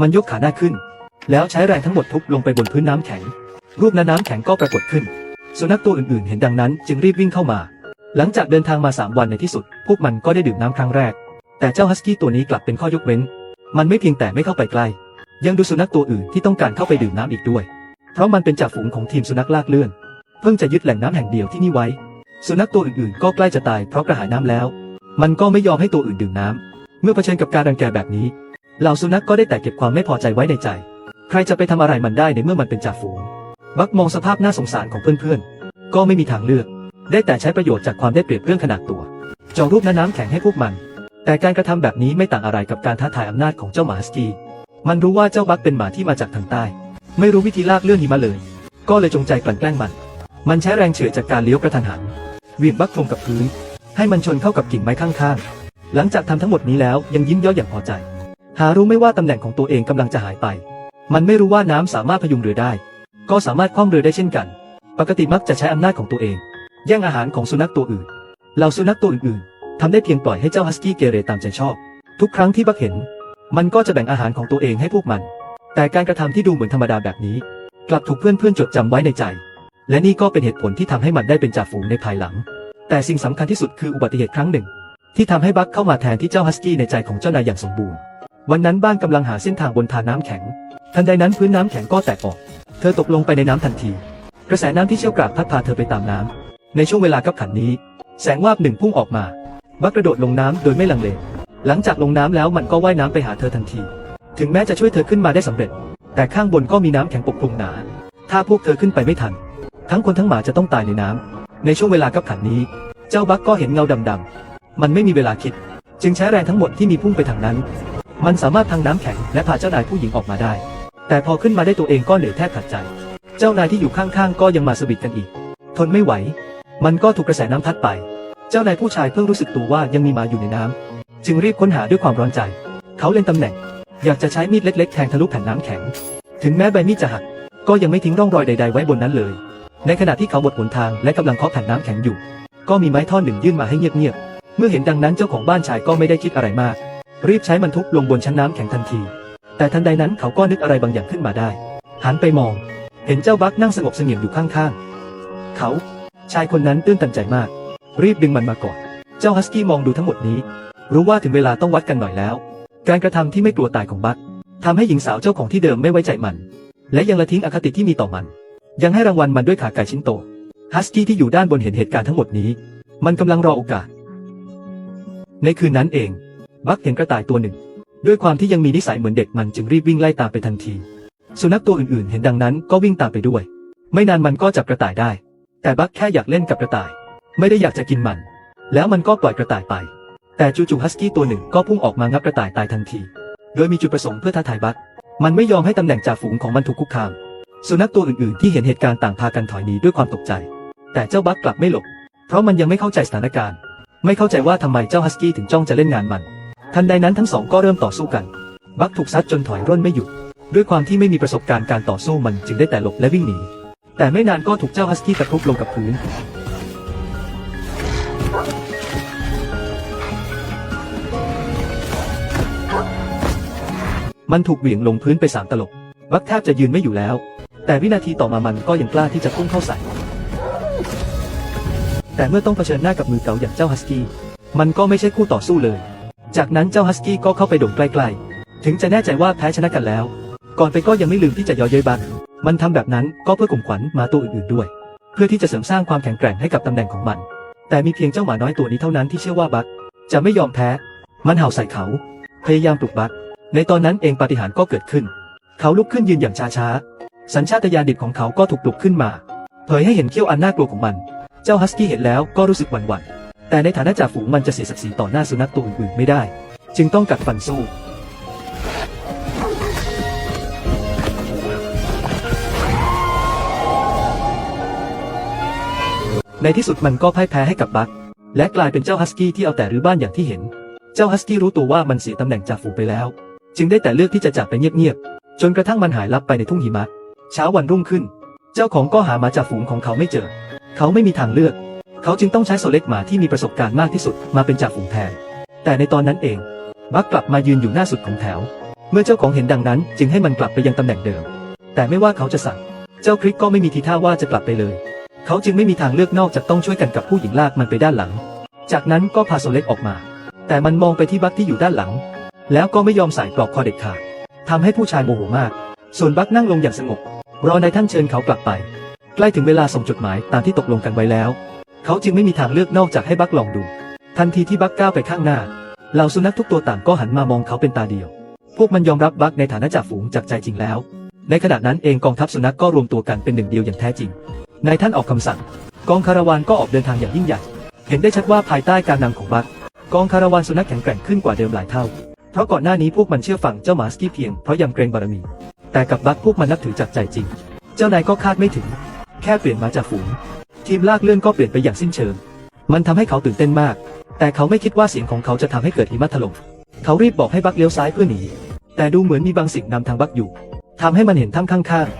มันยกขาหน้าขึ้น แล้วใช้แรงทั้งหมดทุบลงไปบนพื้นน้ำแข็ง รูปน้ำน้ำแข็งก็ปรากฏขึ้น สุนัขตัวอื่นๆ เห็นดังนั้นจึงรีบวิ่งเข้ามา หลังจากเดินทางมา3วันในที่สุด พวกมันก็ได้ดื่มน้ำครั้งแรก แต่เจ้าฮัสกี้ตัวนี้กลับเป็นข้อยกเว้น มันไม่เพียงแต่ไม่เข้าไปใกล้ ยังดูสุนัขตัวอื่นที่ต้องการเข้าไปดื่มน้ำอีกด้วย เพราะมันเป็นจ่าฝูงของทีมสุนัขลากเลื่อน เพิ่งจะยึดแหล่งน้ำแห่งเดียวที่นี่ไว้ สุนัขตัวอื่นๆ ก็ใกล้จะตายเพราะกระหายน้ำแล้ว มันก็ไม่ยอมให้ตัวอื่นดื่มน้ำเมื่อเผชิญกับการรังแกแบบนี้ เหล่าสุนัขก็ได้แต่เก็บความไม่พอใจไว้ในใจ ใครจะไปทำอะไรมันได้ในเมื่อมันเป็นจ่าฝูง บักมองสภาพน่าสงสารของเพื่อนๆ ก็ไม่มีทางเลือก ได้แต่ใช้ประโยชน์จากความได้เปรียบเรื่องขนาดตัว จองรูปน้ำแข็งให้พวกมัน แต่การกระทำแบบนี้ไม่ต่างอะไรกับการท้าทายอำนาจของเจ้าหมาฮัสกี้มันรู้ว่าเจ้าบักเป็นหมาที่มาจากทางใต้ ไม่รู้วิธีลากเลื่อนหิมะเลย ก็เลยจงใจกลั่นแกล้งมัน มันใช้แรงเฉื่อยจากการเลี้ยวกระทันหันเวียงบักลงกับพื้น ให้มันชนเข้ากับกิ่งไม้ข้างๆ หลังจากทำทั้งหมดนี้แล้วยังยิ้มย้ออย่างพอใจ หารู้ไม่ว่าตำแหน่งของตัวเองกำลังจะหายไป มันไม่รู้ว่าน้ำสามารถพยุงเรือได้ ก็สามารถคว่ำเรือได้เช่นกัน ปกติมักจะใช้อำนาจของตัวเอง แย่งอาหารของสุนัขตัวอื่น เหล่าสุนัขตัวอื่นๆทำได้เพียงปล่อยให้เจ้าฮัสกี้เกเรตามใจชอบ ทุกครั้งที่บักเห็น มันก็จะแบ่งอาหารของตัวเองให้พวกมัน แต่การกระทำที่ดูเหมือนธรรมดาแบบนี้ กลับถูกเพื่อนๆจดจำไว้ในใจ และนี่ก็เป็นเหตุผลที่ทำให้มันได้เป็นจ่าฝูงในภายหลัง แต่สิ่งสำคัญที่สุดคืออุบัติเหตุครั้งหนึ่ง ที่ทำให้บัคเข้ามาแทนที่เจ้าฮัสกี้ในใจของเจ้านายอย่างสมบูรณ์ วันนั้นบ้านกำลังหาเส้นทางบนทาน้ำแข็ง ทันใดนั้นพื้นน้ำแข็งก็แตกออก เธอตกลงไปในน้ำทันที กระแสน้ำที่เชี่ยวกรากพัดพาเธอไปตามน้ำ ในช่วงเวลากับขันนี้ แสงวาบหนึ่งพุ่งออกมา บัคกระโดดลงน้ำโดยไม่ลังเล หลังจากลงน้ำแล้วมันก็ว่ายน้ำไปหาเธอทันที ถึงแม้จะช่วยเธอขึ้นมาได้สำเร็จ แต่ข้างบนก็มีน้ำแข็งปกคลุมหนา ถ้าพวกเธอขึ้นไปไม่ทัน ทั้งคนทั้งหมาจะต้องตายในน้ำ ในช่วงเวลากับขันนี้ เจ้าบักก็เห็นเงาดำๆมันไม่มีเวลาคิด จึงใช้แรงทั้งหมดที่มีพุ่งไปทางนั้น มันสามารถพังน้ำแข็งและพาเจ้านายผู้หญิงออกมาได้ แต่พอขึ้นมาได้ตัวเองก็เหนื่อยแทบขาดใจ เจ้านายที่อยู่ข้างๆ ก็ยังมาสวิตกันอีก ทนไม่ไหว มันก็ถูกกระแสน้ำพัดไป เจ้านายผู้ชายเพิ่งรู้สึกตัวว่ายังมีหมาอยู่ในน้ำจึงรีบค้นหาด้วยความร้อนใจ เขาเล็งตำแหน่ง อยากจะใช้มีดเล็ก ๆ แทงทะลุแผ่นน้ำแข็ง ถึงแม้ใบมีดจะหัก ก็ยังไม่ทิ้งร่องรอยใด ๆ ไว้บนนั้นเลย ในขณะที่เขาบดหนทางและกำลังเคาะแผ่นน้ำแข็งอยู่ ก็มีไม้ท่อนหนึ่งยื่นมาให้เงียบๆ เมื่อเห็นดังนั้นเจ้าของบ้านชายก็ไม่ได้คิดอะไรมาก รีบใช้มันทุบลงบนชั้นน้ำแข็งทันที แต่ทันใดนั้นเขาก็นึกอะไรบางอย่างขึ้นมาได้ หันไปมอง เห็นเจ้าบักนั่งสงบเสงี่ยมอยู่ข้างๆ เขา ชายคนนั้นตื้นตันใจมาก รีบดึงมันมาก่อน เจ้าฮัสกี้มองดูทั้งหมดนี้ รู้ว่าถึงเวลาต้องวัดกันหน่อยแล้ว การกระทำที่ไม่กลัวตายของบักทำให้หญิงสาวเจ้าของที่เดิมไม่ไว้ใจมัน และยังละทิ้งอคติที่มีต่อมัน ยังให้รางวัลมันด้วยขาไก่ชิ้นโต ฮัสกี้ที่อยู่ด้านบนเห็นเหตุการณ์ทั้งหมดนี้ มันกำลังรอโอกาส ในคืนนั้นเอง บักเห็นกระต่ายตัวหนึ่ง ด้วยความที่ยังมีนิสัยเหมือนเด็กมันจึงรีบวิ่งไล่ตามไปทันที สุนัขตัวอื่นๆ เห็นดังนั้นก็วิ่งตามไปด้วย ไม่นานมันก็จับกระต่ายได้ แต่บักแค่อยากเล่นกับกระต่าย ไม่ได้อยากจะกินมัน แล้วมันก็ปล่อยกระต่ายไป แต่จู่ๆฮัสกี้ตัวหนึ่งก็พุ่งออกมางับกระต่ายตายทันที โดยมีจุดประสงค์เพื่อท้าทายบักมันไม่ยอมให้ตำแหน่งจ่าฝูงของมันถูกคุกคาม สุนัขตัวอื่นๆ ที่เห็นเหตุการณ์ต่างพากันถอยหนีด้วยความตกใจ แต่เจ้าบักกลับไม่หลบ เพราะมันยังไม่เข้าใจสถานการณ์ ไม่เข้าใจว่าทำไมเจ้าฮัสกี้ถึงจ้องจะเล่นงานมัน ทันใดนั้นทั้งสองก็เริ่มต่อสู้กัน บักถูกซัดจนถอยร่นไม่หยุด ด้วยความที่ไม่มีประสบการณ์การต่อสู้มันจึงได้แต่หลบและวิ่งหนี แต่ไม่นานก็ถูกเจ้าฮัสกี้ตะครุบลงกับพื้น มันถูกเหวี่ยงลงพื้นไปสามตลบ บักแทบจะยืนไม่อยู่แล้ว แต่วินาทีต่อมามันก็ยังกล้าที่จะพุ่งเข้าใส่ แต่เมื่อต้องเผชิญหน้ากับมือเก่าอย่างเจ้าฮัสกี้ มันก็ไม่ใช่คู่ต่อสู้เลย จากนั้นเจ้าฮัสกี้ก็เข้าไปโด่งใกล้ๆ ถึงจะแน่ใจว่าแพ้ชนะกันแล้ว ก่อนไปก็ยังไม่ลืมที่จะย่อเย้ยบักมันทำแบบนั้นก็เพื่อข่มขวัญหมาตัวอื่นๆด้วย เพื่อที่จะเสริมสร้างความแข็งแกร่งให้กับตำแหน่งของมัน แต่มีเพียงเจ้าหมาน้อยตัวนี้เท่านั้นที่เชื่อว่าบักจะไม่ยอมแพ้ มันเห่าใส่เขา พยายามปลุกบักในตอนนั้นเองปาฏิหาริย์ก็เกิดขึ้น เขาลุกขึ้นยืนอย่างช้าๆ สัญชาตญาณดิบของเขาก็ถูกปลุกขึ้นมา เผยให้เห็นเขี้ยวอันน่ากลัวของมัน เจ้าฮัสกี้เห็นแล้วก็รู้สึกหวั่นหวั่น แต่ในฐานะจ่าฝูงมันจะเสียศักดิ์ศรีต่อหน้าสุนัขตัวอื่นๆไม่ได้ จึงต้องกัดฟันสู้ในที่สุดมันก็พ่ายแพ้ให้กับบัคและกลายเป็นเจ้าฮัสกี้ที่เอาแต่รื้อบ้านอย่างที่เห็น เจ้าฮัสกี้รู้ตัวว่ามันเสียตำแหน่งจ่าฝูงไปแล้ว จึงได้แต่เลือกที่จะจากไปเงียบๆจนกระทั่งมันหายลับไปในทุ่งหิมะ เช้าวันรุ่งขึ้น เจ้าของก็หาหมาจ่าฝูงของเขาไม่เจอ เขาไม่มีทางเลือก เขาจึงต้องใช้โซเล็กหมาที่มีประสบการณ์มากที่สุดมาเป็นจ่าฝูงแทน แต่ในตอนนั้นเอง บัคกลับมายืนอยู่หน้าสุดของแถว เมื่อเจ้าของเห็นดังนั้น จึงให้มันกลับไปยังตำแหน่งเดิม แต่ไม่ว่าเขาจะสั่ง เจ้าคริกก็ไม่มีทีท่าว่าจะกลับไปเลย เขาจึงไม่มีทางเลือกนอกจากต้องช่วยกันกับผู้หญิงลากมันไปด้านหลัง จากนั้นก็พาโซเล็กออกมา แต่มันมองไปที่บัคที่อยู่ด้านหลัง แล้วก็ไม่ยอมใส่ปลอกคอเด็ดขาดทำให้ผู้ชายโมโหมาก ส่วนบัคนั่งลงอย่างสงบ รอนายท่านเชิญเขากลับไป ใกล้ถึงเวลาส่งจดหมายตามที่ตกลงกันไว้แล้ว เขาจึงไม่มีทางเลือกนอกจากให้บัคลองดู ทันทีที่บัคก้าวไปข้างหน้า เหล่าสุนัขทุกตัวต่างก็หันมามองเขาเป็นตาเดียว พวกมันยอมรับบัคในฐานะจ่าฝูงจากใจจริงแล้ว ในขณะนั้นเองกองทัพสุนัขก็รวมตัวกันเป็นหนึ่งเดียวอย่างแท้จริง นายท่านออกคำสั่ง กองคาราวานก็ออกเดินทางอย่างยิ่งใหญ่ เห็นได้ชัดว่าภายใต้การนำของบัคกองคาราวานสุนัขแข็งแกร่งขึ้นกว่าเดิมหลายเท่า เพราะก่อนหน้านี้พวกมันเชื่อฟังเจ้าหมาสกี้เพียงเพราะยำเกรงบารมี แต่กับบัคพวกมันนับถือจากใจจริง เจ้านายก็คาดไม่ถึง แค่เปลี่ยนมาจากฝูง ทีมลากเลื่อนก็เปลี่ยนไปอย่างสิ้นเชิง มันทำให้เขาตื่นเต้นมาก แต่เขาไม่คิดว่าเสียงของเขาจะทำให้เกิดหิมะถล่ม เขารีบบอกให้บัคเลี้ยวซ้ายเพื่อหนี แต่ดูเหมือนมีบางสิ่งนำทางบัคอยู่ทำให้มันเห็นถ้ำข้างๆ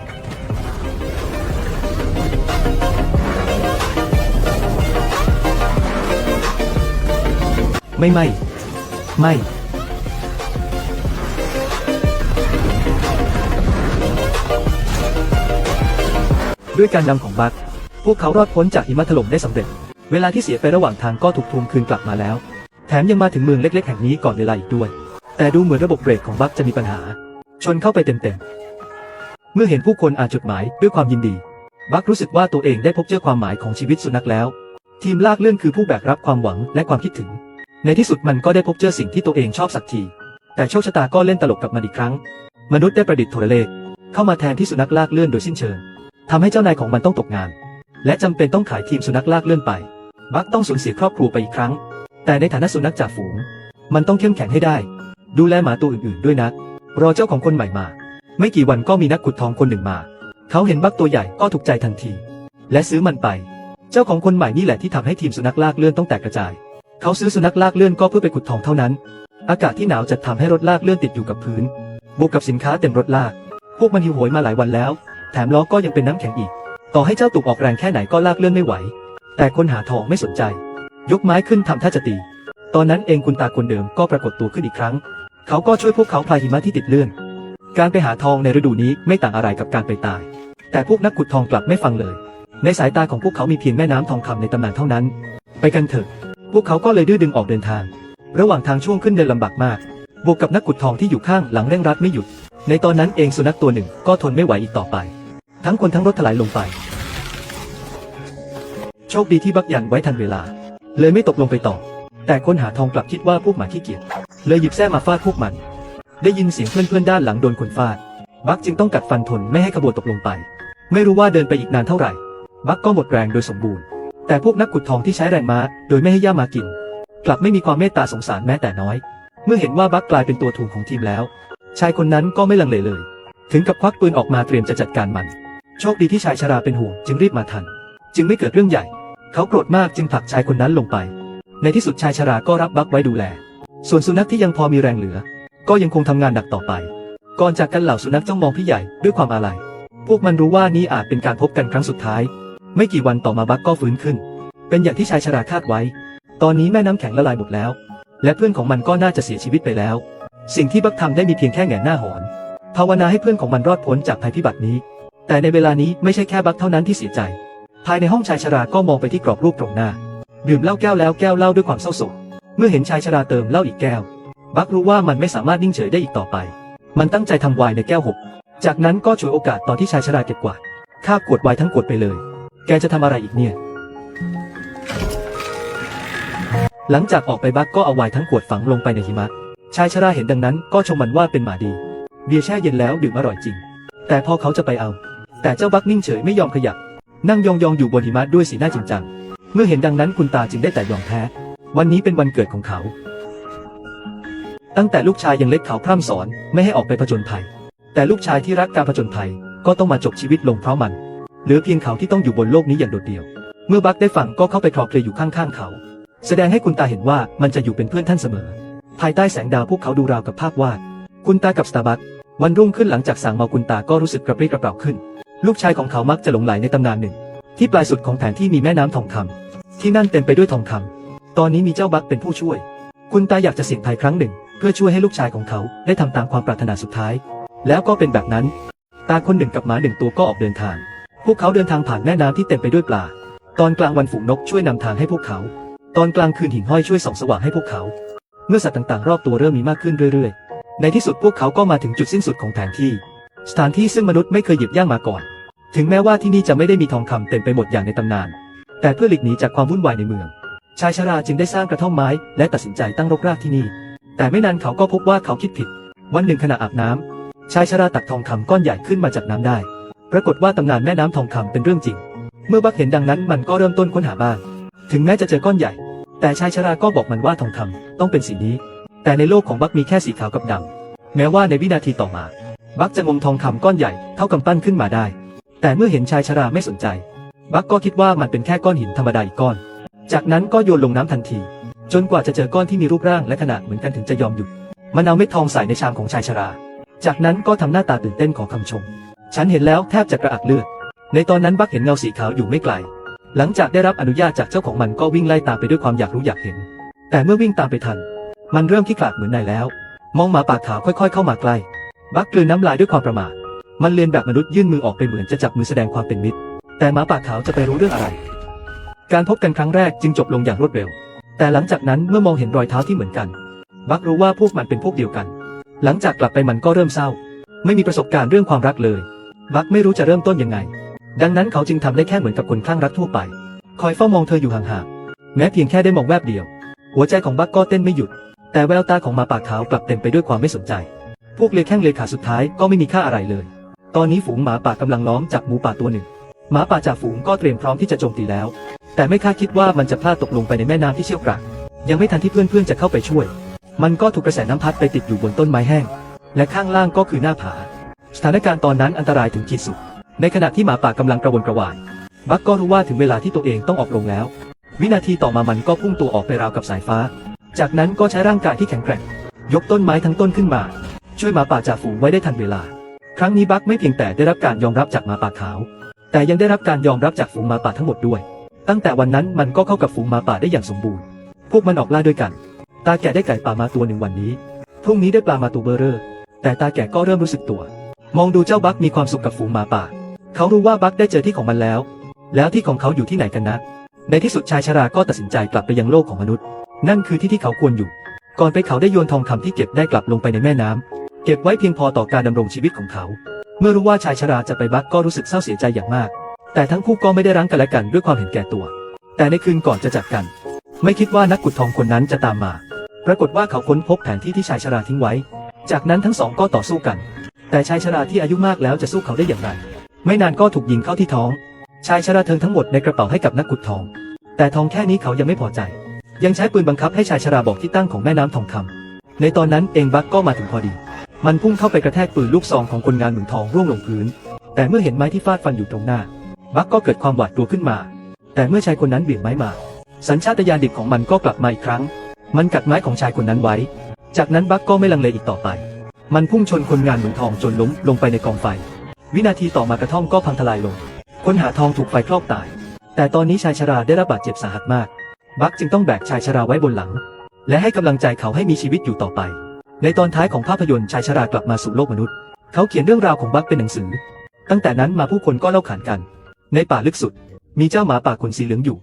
ไม่ไม่ ไม่ ด้วยการนำของบัค พวกเขารอดพ้นจากหิมะถล่มได้สำเร็จ เวลาที่เสียไประหว่างทางก็ถูกทวงคืนกลับมาแล้ว แถมยังมาถึงเมืองเล็ก ๆ แห่งนี้ก่อนเวลาอีกด้วย แต่ดูเหมือนระบบเบรกของบัคจะมีปัญหา ชนเข้าไปเต็มๆ เมื่อเห็นผู้คนอ่านจดหมายด้วยความยินดี บัครู้สึกว่าตัวเองได้พบเจอความหมายของชีวิตสุนัขแล้ว ทีมลากเลื่อนคือผู้แบกรับความหวังและความคิดถึง ในที่สุดมันก็ได้พบเจอสิ่งที่ตัวเองชอบสักที แต่โชคชะตาก็เล่นตลกกับมันอีกครั้ง มนุษย์ได้ประดิษฐ์โทรเลขเข้ามาแทนที่สุนัขลากเลื่อนโดยสิ้นเชิงทำให้เจ้านายของมันต้องตกงาน และจำเป็นต้องขายทีมสุนัขลากเลื่อนไป บัคต้องสูญเสียครอบครัวไปอีกครั้ง แต่ในฐานะสุนัขจ่าฝูง มันต้องเข้มแข็งให้ได้ ดูแลหมาตัวอื่นๆด้วยนะ รอเจ้าของคนใหม่มา ไม่กี่วันก็มีนักขุดทองคนหนึ่งมา เขาเห็นบัคตัวใหญ่ก็ถูกใจทันที และซื้อมันไป เจ้าของคนใหม่นี่แหละที่ทำให้ทีมสุนัขลากเลื่อนต้องแตกกระจาย เขาซื้อสุนัขลากเลื่อนก็เพื่อไปขุดทองเท่านั้น อากาศที่หนาวจะทำให้รถลากเลื่อนติดอยู่กับพื้น บวกกับสินค้าเต็มรถลาก พวกมันหิวโหยมาหลายวันแล้ว แถมล้อก็ยังเป็นน้ำแข็งอีก ต่อให้เจ้าตุกออกแรงแค่ไหนก็ลากเลื่อนไม่ไหว แต่คนหาทองไม่สนใจ ยกไม้ขึ้นทำท่าจะตี ตอนนั้นเองคุณตาคนเดิมก็ปรากฏตัวขึ้นอีกครั้ง เขาก็ช่วยพวกเขาพลายหิมะที่ติดเลื่อน การไปหาทองในฤดูนี้ไม่ต่างอะไรกับการไปตาย แต่พวกนักขุดทองกลับไม่ฟังเลย ในสายตาของพวกเขามีเพียงแม่น้ำทองคำในตำนานเท่านั้น ไปกันเถอะ พวกเขาก็เลยดื้อดึงออกเดินทาง ระหว่างทางช่วงขึ้นเดินลำบากมาก บวกกับนักขุดทองที่อยู่ข้างหลังเร่งรัดไม่หยุด ในตอนนั้นเองสุนัขตัวหนึ่งก็ทนไม่ไหวอีกต่อไป ทั้งคนทั้งรถถลายลงไป โชคดีที่บักยันไว้ทันเวลา เลยไม่ตกลงไปต่อ แต่คนหาทองกลับคิดว่าพวกหมาขี้เกียจเลยหยิบแส้มาฟาดพวกมัน ได้ยินเสียงเพื่อนๆด้านหลังโดนคนฟาด บักจึงต้องกัดฟันทนไม่ให้ขบวนตกลงไป ไม่รู้ว่าเดินไปอีกนานเท่าไหร่ บักก็หมดแรงโดยสมบูรณ์ แต่พวกนักขุดทองที่ใช้แรงม้าโดยไม่ให้ย่ามากิน กลับไม่มีความเมตตาสงสารแม้แต่น้อย เมื่อเห็นว่าบักกลายเป็นตัวถ่วงของทีมแล้ว ชายคนนั้นก็ไม่ลังเลเลย ถึงกับควักปืนออกมาเตรียมจะจัดการมัน โชคดีที่ชายชราเป็นห่วงจึงรีบมาทัน จึงไม่เกิดเรื่องใหญ่ เขาโกรธมากจึงผลักชายคนนั้นลงไป ในที่สุดชายชราก็รับบักไว้ดูแล ส่วนสุนัขที่ยังพอมีแรงเหลือ ก็ยังคงทำงานหนักต่อไป ก่อนจากกันเหล่าสุนัขจ้องมองพี่ใหญ่ด้วยความอาลัย พวกมันรู้ว่านี้อาจเป็นการพบกันครั้งสุดท้าย ไม่กี่วันต่อมาบักก็ฟื้นขึ้น เป็นอย่างที่ชายชราคาดไว้ ตอนนี้แม่น้ำแข็งละลายหมดแล้ว และเพื่อนของมันก็น่าจะเสียชีวิตไปแล้ว สิ่งที่บักทำได้มีเพียงแค่แหงนหน้าหอนภาวนาให้เพื่อนของมันรอดพ้นจากภัยพิบัตินี้ แต่ในเวลานี้ไม่ใช่แค่บักเท่านั้นที่เสียใจ ภายในห้องชายชราก็มองไปที่กรอบรูปตรงหน้า ดื่มเหล้าแก้วแล้วแก้วเหล้าด้วยความเศร้าโศก เมื่อเห็นชายชราเติมเหล้าอีกแก้ว บักรู้ว่ามันไม่สามารถนิ่งเฉยได้อีกต่อไป มันตั้งใจทำวน์ในแก้วหก จากนั้นก็ฉวยโอกาสตอนที่ชายชราเก็บกวาดคาบขวดวน์ทั้งขวดไปเลย แกจะทำอะไรอีกเนี่ย หลังจากออกไปบักก็เอาวน์ทั้งขวดฝังลงไปในหิมะ ชายชราเห็นดังนั้นก็ชมมันว่าเป็นหมาดี เบียร์แช่เย็นแล้วดื่มอร่อยจริง แต่พอเขาจะไปเอา แต่เจ้าบักนิ่งเฉยไม่ยอมขยับ นั่งยองๆอยู่บนหิมะด้วยสีหน้าจริงจัง เมื่อเห็นดังนั้นคุณตาจึงได้แต่ยอมแพ้ วันนี้เป็นวันเกิดของเขา ตั้งแต่ลูกชายยังเล็กเขาพร่ำสอนไม่ให้ออกไปผจญภัย แต่ลูกชายที่รักการผจญภัยก็ต้องมาจบชีวิตลงเพราะมัน เหลือเพียงเขาที่ต้องอยู่บนโลกนี้อย่างโดดเดี่ยว เมื่อบักได้ฟังก็เข้าไปคลอเคลียอยู่ข้างๆเขา แสดงให้คุณตาเห็นว่ามันจะอยู่เป็นเพื่อนท่านเสมอ ภายใต้แสงดาวพวกเขาดูราวกับภาพวาด คุณตากับสตาร์บัควันรุ่งขึ้นหลังจากสั่งเมาคุณตาก็รู้สึกกระปรี้กระเปร่าขึ้น ลูกชายของเขามักจะหลงไหลในตำนานหนึ่ง ที่ปลายสุดของแผนที่มีแม่น้ำทองคำที่นั่นเต็มไปด้วยทองคำตอนนี้มีเจ้าบัคเป็นผู้ช่วย คุณตาอยากจะเสี่ยงภัยครั้งหนึ่ง เพื่อช่วยให้ลูกชายของเขาได้ทำตามความปรารถนาสุดท้าย แล้วก็เป็นแบบนั้น ตาคนหนึ่งกับหมาหนึ่งตัวก็ออกเดินทาง พวกเขาเดินทางผ่านแม่น้ำที่เต็มไปด้วยปลา ตอนกลางวันฝูงนกช่วยนำทางให้พวกเขา ตอนกลางคืนหิ่งห้อยช่วยส่องสว่างให้พวกเขา เมื่อสัตว์ต่างๆ รอบตัวเริ่มมีมากขึ้นเรื่อยๆ ในที่สุดพวกเขาก็มาถึงจุดสิ้นสุดของแผนที่ สถานที่ซึ่งมนุษย์ไม่เคยหยียบย่างมาก่อน ถึงแม้ว่าที่นี่จะไม่ได้มีทองคำเต็มไปหมดอย่างในตำนาน แต่เพื่อหลีกหนีจากความวุ่นวายในเมือง ชายชราจึงได้สร้างกระท่อมไม้ และตัดสินใจตั้งรกรากที่นี่ แต่ไม่นานเขาก็พบว่าเขาคิดผิด วันหนึ่งขณะอาบน้ำชายชราตักทองคำก้อนใหญ่ขึ้นมาจากน้ำได้ ปรากฏว่าตำนานแม่น้ำทองคำเป็นเรื่องจริง เมื่อบักเห็นดังนั้นมันก็เริ่มต้นค้นหาบ้าง ถึงแม้จะเจอก้อนใหญ่ แต่ชายชราก็บอกมันว่าทองคำต้องเป็นสีนี้ แต่ในโลกของบักมีแค่สีขาวกับดำแม้ว่าในวินาทีต่อมา บักจะงมทองคำก้อนใหญ่เท่ากำปั้นขึ้นมาได้ แต่เมื่อเห็นชายชราไม่สนใจ บักก็คิดว่ามันเป็นแค่ก้อนหินธรรมดาอีกก้อน จากนั้นก็โยนลงน้ำทันที จนกว่าจะเจอก้อนที่มีรูปร่างและขนาดเหมือนกันถึงจะยอมหยุด มันเอาเม็ดทองใส่ในชามของชายชรา จากนั้นก็ทำหน้าตาตื่นเต้นของคำชม ฉันเห็นแล้วแทบจะกระอักเลือด ในตอนนั้นบักเห็นเงาสีขาวอยู่ไม่ไกล หลังจากได้รับอนุญาตจากเจ้าของมันก็วิ่งไล่ตามไปด้วยความอยากรู้อยากเห็น แต่เมื่อวิ่งตามไปทัน มันเริ่มขี้ขลาดเหมือนนายแล้ว มองหมาป่าขาวค่อย ๆ เข้ามาใกล้ บักกลืนน้ำลายด้วยความประมาท มันเลียนแบบมนุษย์ยื่นมือออกไปเหมือนจะจับมือแสดงความเป็นมิตร แต่หมาป่าขาวจะไปรู้เรื่องอะไร การพบกันครั้งแรกจึงจบลงอย่างรวดเร็ว แต่หลังจากนั้นเมื่อมองเห็นรอยเท้าที่เหมือนกัน บักรู้ว่าพวกมันเป็นพวกเดียวกัน หลังจากกลับไปมันก็เริ่มเศร้า ไม่มีประสบการณ์เรื่องความรักเลย บักไม่รู้จะเริ่มต้นยังไง ดังนั้นเขาจึงทำได้แค่เหมือนกับคนคลั่งรักทั่วไป คอยเฝ้ามองเธออยู่ห่างๆ แม้เพียงแค่ได้มองแวบเดียว หัวใจของบักก็เต้นไม่หยุด แต่แววตาของหมาป่าขาวกลับเต็มไปด้วยความไม่สนใจ พวกเลแข้งเลขาสุดท้ายก็ไม่มีค่าอะไรเลย ตอนนี้ฝูงหมาป่ากำลังล้อมจับหมูป่าตัวหนึ่ง หมาป่าจากฝูงก็เตรียมพร้อมที่จะโจมตีแล้ว แต่ไม่คาดคิดว่ามันจะพลาดตกลงไปในแม่น้ำที่เชี่ยวกรากยังไม่ทันที่เพื่อนๆจะเข้าไปช่วย มันก็ถูกกระแสน้ำพัดไปติดอยู่บนต้นไม้แห้ง และข้างล่างก็คือหน้าผา สถานการณ์ตอนนั้นอันตรายถึงขีดสุด ในขณะที่หมาป่ากำลังกระวนกระวาย บักก็รู้ว่าถึงเวลาที่ตัวเองต้องออกโรงแล้ว วินาทีต่อมามันก็พุ่งตัวออกไปราวกับสายฟ้า จากนั้นก็ใช้ร่างกายที่แข็งแกร่ง ยกต้นไม้ทั้งต้นขึ้นมา ช่วยหมาป่าจากฝูงไว้ได้ทันเวลา รั้งนี้บักไม่เพียงแต่ได้รับการยอมรับจากหมาป่าขาว แต่ยังได้รับการยอมรับจากฝูงหมาป่าทั้งหมดด้วย ตั้งแต่วันนั้นมันก็เข้ากับฝูงหมาป่าได้อย่างสมบูรณ์ พวกมันออกล่าด้วยกัน ตาแก่ได้ไก่ป่ามาตัวหนึ่งวันนี้พรุ่งนี้ได้ปลามาตัวเบอร์เรอร์แต่ตาแก่ก็เริ่มรู้สึกตัว มองดูเจ้าบักมีความสุขกับฝูงหมาป่า เขารู้ว่าบักได้เจอที่ของมันแล้ว แล้วที่ของเขาอยู่ที่ไหนกันนะ ในที่สุดชายชราก็ตัดสินใจกลับไปยังโลกของมนุษย์ นั่นคือที่ที่เขาควรอยู่ ก่อนไปเขาได้โยนทองคำที่เก็บได้กลับลงไปในแม่น้ำ เก็บไว้เพียงพอต่อการดำรงชีวิตของเขา เมื่อรู้ว่าชายชราจะไปบักก็รู้สึกเศร้าเสียใจอย่างมาก แต่ทั้งคู่ก็ไม่ได้รั้งกันและกันด้วยความเห็นแก่ตัว แต่ในคืนก่อนจะจากกัน ไม่คิดว่านักขุดทองคนนั้นจะตามมา ปรากฏว่าเขาค้นพบแผนที่ที่ชายชราทิ้งไว้ จากนั้นทั้งสองก็ต่อสู้กัน แต่ชายชราที่อายุมากแล้วจะสู้เขาได้อย่างไร ไม่นานก็ถูกยิงเข้าที่ท้อง ชายชราเทิงทั้งหมดในกระเป๋าให้กับนักขุดทอง แต่ทองแค่นี้เขายังไม่พอใจ ยังใช้ปืนบังคับให้ชายชราบอกที่ตั้งของแม่น้ำทองคำในตอนนั้นเองบักก็มาถึงพอดี มันพุ่งเข้าไปกระแทกปืนลูกซองของคนงานหมุนทองร่วงลงพื้น แต่เมื่อเห็นไม้ที่ฟาดฟันอยู่ตรงหน้า บักก็เกิดความหวาดกลัวขึ้นมา แต่เมื่อชายคนนั้นเบี่ยงไม้มา สัญชาตญาณดิบของมันก็กลับมาอีกครั้ง มันกัดไม้ของชายคนนั้นไว้ จากนั้นบักก็ไม่ลังเลอีกต่อไป มันพุ่งชนคนงานหมุนทองจนล้มลงไปในกองไฟ วินาทีต่อมากระท่อมก็พังทลายลง คนหาทองถูกไฟคลอกตาย แต่ตอนนี้ชายชราได้รับบาดเจ็บสาหัสมาก บักจึงต้องแบกชายชราไว้บนหลัง และให้กำลังใจเขาให้มีชีวิตอยู่ต่อไป ในตอนท้ายของภาพยนตร์ชายชรากลับมาสู่โลกมนุษย์ เขาเขียนเรื่องราวของบักเป็นหนังสือ ตั้งแต่นั้นมาผู้คนก็เล่าขานกัน ในป่าลึกสุด มีเจ้าหมาป่าขนสีเหลืองอยู่